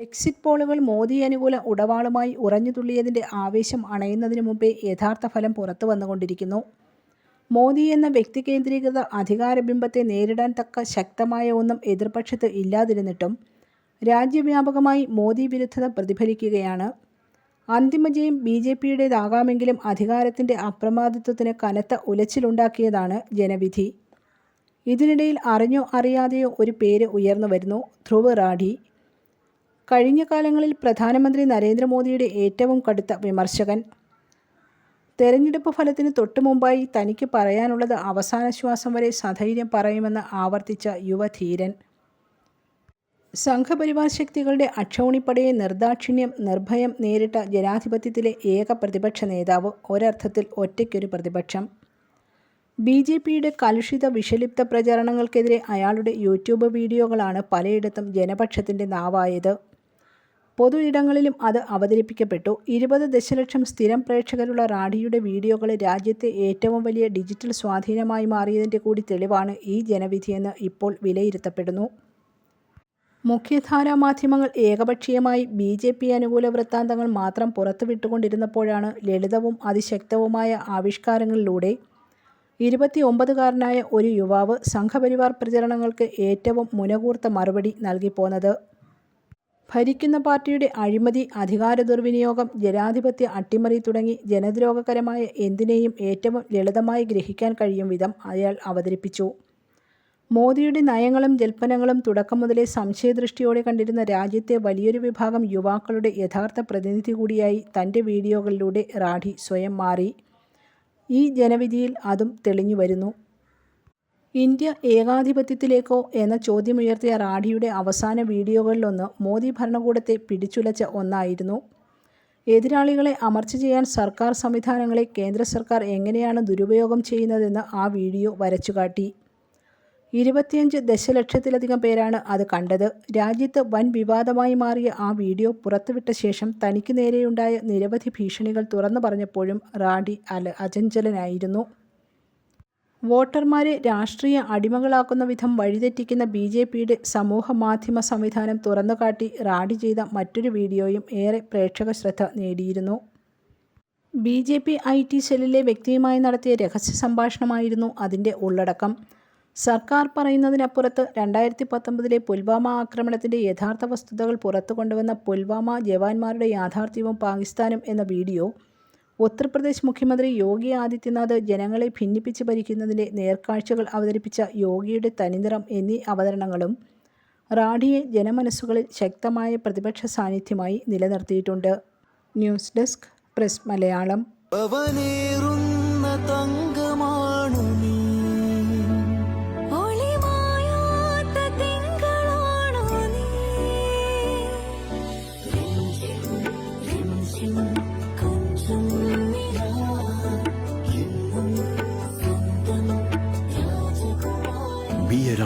Exit പോളുകൾ മോദി അനുകൂല ഉടവാളുമായി ഉറഞ്ഞുതുള്ളിയതിന്റെ ആവേശം അണയുന്നതിനു മുമ്പേ യഥാർത്ഥ ഫലം പുറത്തു വന്നുകൊണ്ടിരിക്കുന്നു. മോദി എന്ന വ്യക്തികേന്ദ്രീകൃത അധികാരബിംബത്തെ നേരിടാൻ തക്ക ശക്തമായ ഒന്നും എതിർപക്ഷത്ത് ഇല്ലാതിരുന്നിട്ടും രാജ്യവ്യാപകമായി മോദി വിരുദ്ധത പ്രതിഫലിക്കുകയാണ്. അന്തിമജയം ബിജെപിയുടേതാകാമെങ്കിലും അധികാരത്തിന്റെ അപ്രമാദിത്വത്തിന് കനത്ത ഉലച്ചിലുണ്ടാക്കിയതാണ് ജനവിധി. ഇതിനിടയിൽ അറിഞ്ഞോ അറിയാതെയോ ഒരു പേര് ഉയർന്നു വരുന്നു ധ്രുവ് റാഠി. കഴിഞ്ഞ കാലങ്ങളിൽ പ്രധാനമന്ത്രി നരേന്ദ്രമോദിയുടെ ഏറ്റവും കടുത്ത വിമർശകൻ. തെരഞ്ഞെടുപ്പ് ഫലത്തിന് തൊട്ടുമുമ്പായി തനിക്ക് പറയാനുള്ളത് അവസാന ശ്വാസം വരെ സധൈര്യം പറയുമെന്ന് ആവർത്തിച്ച യുവധീരൻ. സംഘപരിവാർ ശക്തികളുടെ അക്ഷോണിപ്പടയെ നിർദാക്ഷിണ്യം നിർഭയം നേരിട്ട ജനാധിപത്യത്തിലെ ഏക പ്രതിപക്ഷ നേതാവ്. ഒരർത്ഥത്തിൽ ഒറ്റയ്ക്കൊരു പ്രതിപക്ഷം. ബി ജെ പിയുടെ കലുഷിത വിഷലിപ്ത പ്രചാരണങ്ങൾക്കെതിരെ അയാളുടെ യൂട്യൂബ് വീഡിയോകളാണ് പലയിടത്തും ജനപക്ഷത്തിന്റെ നാവായത്. പൊതു ഇടങ്ങളിലും അത് അവതരിപ്പിക്കപ്പെട്ടു. ഇരുപത് ദശലക്ഷം സ്ഥിരം പ്രേക്ഷകരുള്ള റാഡിയുടെ വീഡിയോകൾ രാജ്യത്തെ ഏറ്റവും വലിയ ഡിജിറ്റൽ സ്വാധീനമായി മാറിയതിന്റെ കൂടി തെളിവാണ് ഈ ജനവിധിയെന്ന് ഇപ്പോൾ വിലയിരുത്തപ്പെടുന്നു. മുഖ്യധാരാ മാധ്യമങ്ങൾ ഏകപക്ഷീയമായി ബി ജെ പി അനുകൂല വൃത്താന്തങ്ങൾ മാത്രം പുറത്തുവിട്ടുകൊണ്ടിരുന്നപ്പോഴാണ് ലളിതവും അതിശക്തവുമായ ആവിഷ്കാരങ്ങളിലൂടെ ഇരുപത്തിയൊമ്പതുകാരനായ ഒരു യുവാവ് സംഘപരിവാർ പ്രചരണങ്ങൾക്ക് ഏറ്റവും മുനകൂർത്ത മറുപടി നൽകിപ്പോന്നത്. ഭരിക്കുന്ന പാർട്ടിയുടെ അഴിമതി, അധികാര ദുർവിനിയോഗം ജനാധിപത്യ അട്ടിമറി തുടങ്ങി ജനദ്രോഹകരമായ എന്തിനേയും ഏറ്റവും ലളിതമായി ഗ്രഹിക്കാൻ കഴിയും വിധം അയാൾ അവതരിപ്പിച്ചു. മോദിയുടെ നയങ്ങളും ജൽപ്പനങ്ങളും തുടക്കം മുതലേ സംശയദൃഷ്ടിയോടെ കണ്ടിരുന്ന രാജ്യത്തെ വലിയൊരു വിഭാഗം യുവാക്കളുടെ യഥാർത്ഥ പ്രതിനിധി കൂടിയായി തന്റെ വീഡിയോകളിലൂടെ റാഠി സ്വയം മാറി. ഈ ജനവിധിയിൽ അതും തെളിഞ്ഞുവരുന്നു. ഇന്ത്യ ഏകാധിപത്യത്തിലേക്കോ എന്ന ചോദ്യമുയർത്തിയ റാഡിയുടെ അവസാന വീഡിയോകളിലൊന്ന് മോദി ഭരണകൂടത്തെ പിടിച്ചുലച്ച ഒന്നായിരുന്നു. എതിരാളികളെ അമർച്ച ചെയ്യാൻ സർക്കാർ സംവിധാനങ്ങളെ കേന്ദ്ര സർക്കാർ എങ്ങനെയാണ് ദുരുപയോഗം ചെയ്യുന്നതെന്ന് ആ വീഡിയോ വരച്ചുകാട്ടി. ഇരുപത്തിയഞ്ച് ദശലക്ഷത്തിലധികം പേരാണ് അത് കണ്ടത്. രാജ്യത്ത് വൻ വിവാദമായി മാറിയ ആ വീഡിയോ പുറത്തുവിട്ട ശേഷം തനിക്ക് നേരെയുണ്ടായ നിരവധി ഭീഷണികൾ തുറന്നു പറഞ്ഞപ്പോഴും റാഡി അല അചഞ്ചലനായിരുന്നു. വോട്ടർമാരെ രാഷ്ട്രീയ അടിമകളാക്കുന്ന വിധം വഴിതെറ്റിക്കുന്ന ബി ജെ പിയുടെ സമൂഹ മാധ്യമ സംവിധാനം തുറന്നുകാട്ടി റാഡി ചെയ്ത മറ്റൊരു വീഡിയോയും ഏറെ പ്രേക്ഷക ശ്രദ്ധ നേടിയിരുന്നു. B J P I T സെല്ലിലെ വ്യക്തിയുമായി നടത്തിയ രഹസ്യ സംഭാഷണമായിരുന്നു അതിന്റെ ഉള്ളടക്കം. സർക്കാർ പറയുന്നതിനപ്പുറത്ത് രണ്ടായിരത്തി പത്തൊമ്പതിലെ പുൽവാമ ആക്രമണത്തിന്റെ യഥാർത്ഥ വസ്തുതകൾ പുറത്തുകൊണ്ടുവന്ന പുൽവാമ ജവാന്മാരുടെ യാഥാർത്ഥ്യവും പാകിസ്ഥാനും എന്ന വീഡിയോ, ഉത്തർപ്രദേശ് മുഖ്യമന്ത്രി യോഗി ആദിത്യനാഥ് ജനങ്ങളെ ഭിന്നിപ്പിച്ച് ഭരിക്കുന്നതിന്റെ നേർക്കാഴ്ചകൾ അവതരിപ്പിച്ച യോഗിയുടെ തനിനിറം എന്നീ അവതരണങ്ങളും റാഡിയെ ജനമനസ്സുകളിൽ ശക്തമായ പ്രതിപക്ഷ സാന്നിധ്യമായി നിലനിർത്തിയിട്ടുണ്ട്. News desk press Malayalam